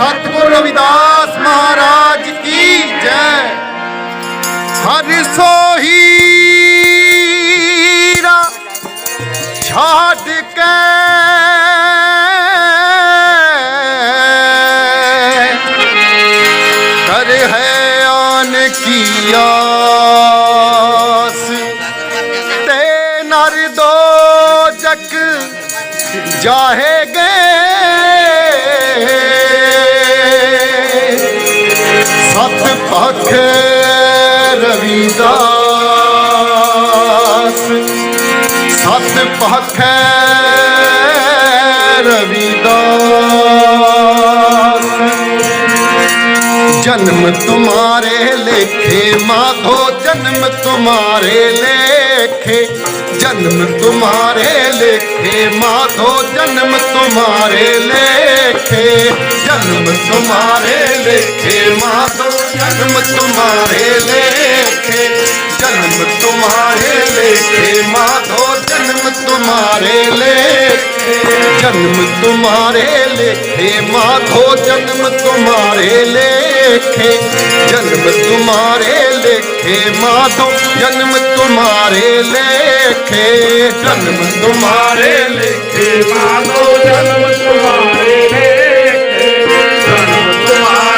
ਸਤਿਗੁਰੂ ਰਵਿਦਾਸ ਮਹਾਰਾਜ ਕੀ ਜੈ। ਹਰ ਸੋਹੀਰਾ ਛਾੜ ਕੇ। ਕਰ ਹੈ ਆਨ ਕੀ ਆਸ। ਤੇ ਨਰ ਦੋ ਜਗ ਜਾਹੇ आखे रविदास। सत पाखे रविदास। जन्म तुम्हारे लेखे, माधो, जन्म तुम्हारे लेखे। जन्म तुम्हारे लेखे, माधो, जन्म तुम्हारे लेखे। जन्म तुम्हारे लेखे, माधो। ਜਨਮ ਤੁਮਾਰੇ ਲੇਖੇ ਮਾਧੋ ਜਨਮ ਤੁਮਾਰੇ ਲੇਖੇ। ਜਨਮ ਤੁਮਾਰੇ ਲੇਖੇ ਮਾਧੋ ਜਨਮ ਤੁਮਾਰੇ ਲੇਖੇ। ਜਨਮ ਤੁਮਾਰੇ ਲੇਖੇ ਮਾਧੋ ਜਨਮ ਤੁਮਾਰੇ ਲੇਖੇ। ਜਨਮ ਤੁਮਾਰੇ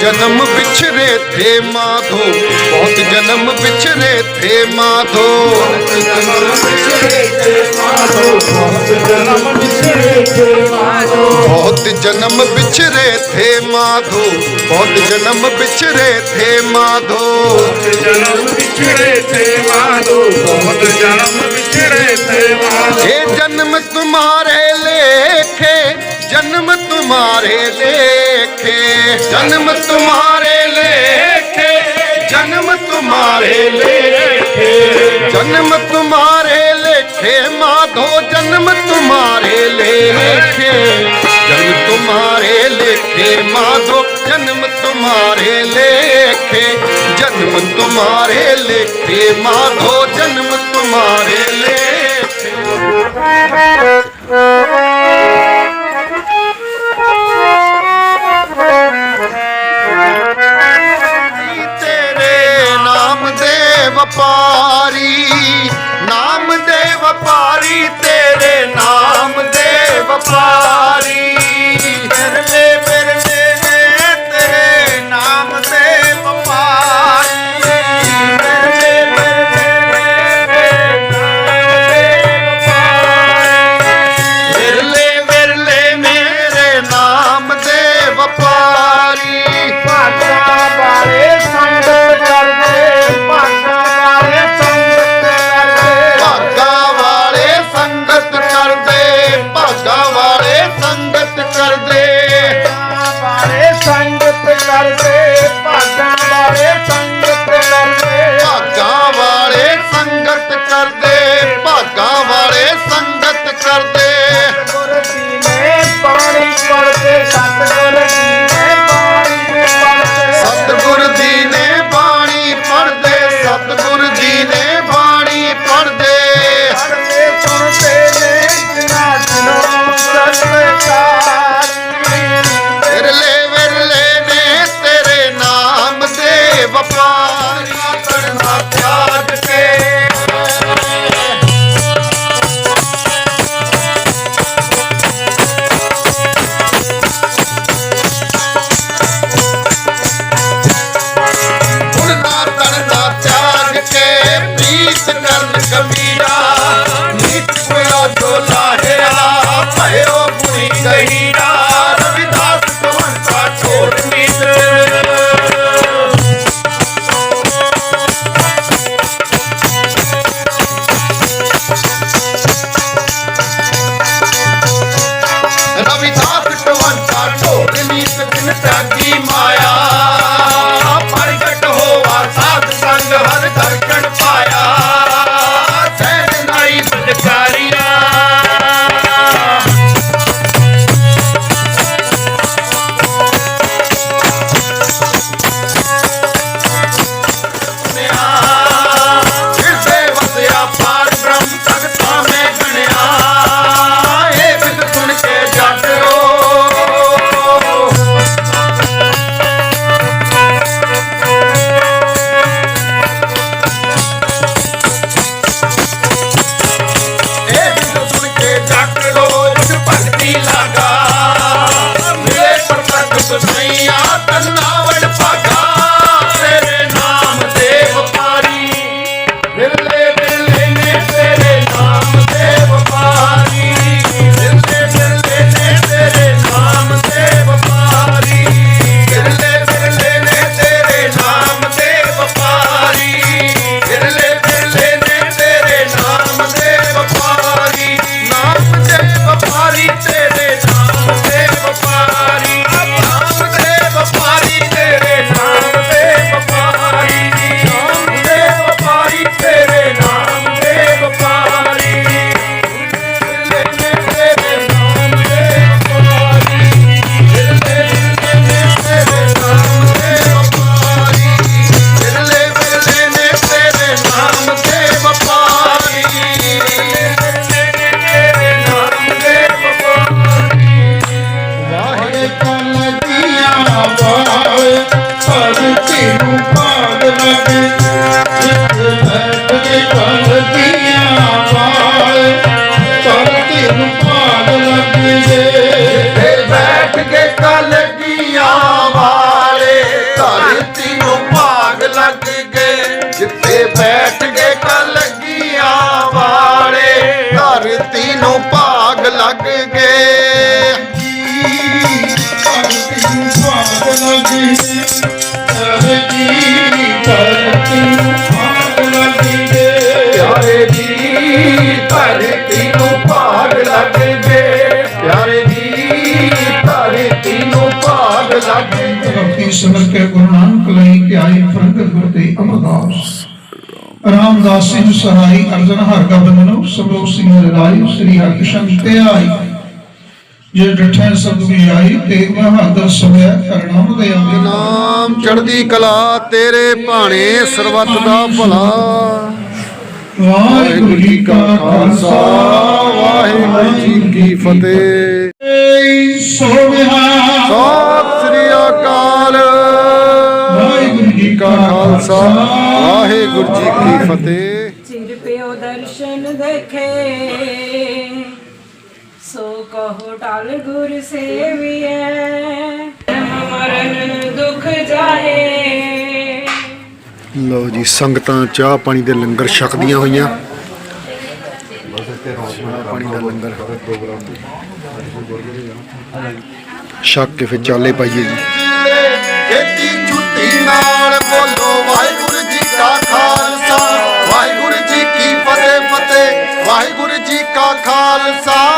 जन्म बिछड़े थे माधो। बहुत जन्म बिछड़े थे माधो। बहुत जन्म बिछड़े थे माधो। बहुत जन्म बिछड़े थे माधो। ये जन्म तुम्हारे लेखे जन्म तुम्हारे लेखे। जन्म तुम्हारे लेखे। जन्म तुम्हारे लेखे। जन्म तुम्हारे लेखे। माधो, जन्म तुम्हारे लेखे। जन्म तुम्हारे लेखे। माधो, जन्म तुम्हारे लेखे। जन्म तुम्हारे लेखे। माधो, जन्म तुम्हारे लेखे। ਦੇ ਸਿਮਰ ਕੇ ਗੁਰੂ ਨਾਨਕ ਲਈ ਕਿ ਆਈ ਪ੍ਰਗਟ ਗੁਰਤੇ ਅਮਰਦਾਸ ਰਾਮਦਾਸ ਸਿੰਘ ਸਹਾਈ ਅਰਜਨ ਹਰ ਗੋਬਿੰਦਨੋ ਸਭੋ ਸਿੰਘ ਰਾਈ ਸ੍ਰੀ ਹਰਿਕ੍ਰਿਸ਼ਨ ਤੇ ਆਈ ਜੇ ਡਠੇ ਸਭ ਵੀ ਆਈ ਤੇਗ ਬਹਾਦਰ ਸਭਿਆ ਕਰਨਾਮ ਦੇ ਆਵੇ। ਨਾਮ ਚੜ੍ਹਦੀ ਕਲਾ ਤੇਰੇ ਭਾਣੇ ਸਰਬੱਤ ਦਾ ਭਲਾ। ਵਾਹਿਗੁਰੂ ਜੀ ਕਾ ਖਾਲਸਾ ਵਾਹਿਗੁਰੂ ਜੀ ਕੀ ਫਤਿਹ। ਸੋ ਵਿਹਾਰ ਸਤਿ ਸ੍ਰੀ ਅਕਾਲ। ਵਾਹਿਗੁਰੂ ਜੀ ਕਾ ਖਾਲਸਾ ਵਾਹਿਗੁਰੂ ਜੀ ਕੀ ਫਤਿਹ। ਚਿਰ ਪਿਓ ਦਰਸ਼ਨ ਦੇਖੇ। ਸੋ ਕਹੋ ਟਲ ਗੁਰ ਸੇਵੀਐ ਮਰਨ ਦੁਖ ਜਾਏ। ਲਓ ਜੀ ਸੰਗਤਾਂ ਚਾਹ ਪਾਣੀ ਦੇ ਲੰਗਰ ਛਕਦੀਆਂ ਹੋਈਆਂ। ਪਾਣੀ ਦਾ ਲੰਗਰ ਛਕ ਕੇ ਫਿਰ ਚਾਲੇ ਪਾਈਏ ਜੀ। ਖੇਤੀ ਛੁੱਟੀ ਨਾਲ ਬੋਲੋ ਵਾਹਿਗੁਰੂ ਜੀ ਕਾ ਖਾਲਸਾ। ਵਾਹਿਗੁਰੂ ਜੀ ਕੀ ਫਤਿਹ ਫਤਿਹ। ਵਾਹਿਗੁਰੂ ਜੀ ਕਾ ਖਾਲਸਾ।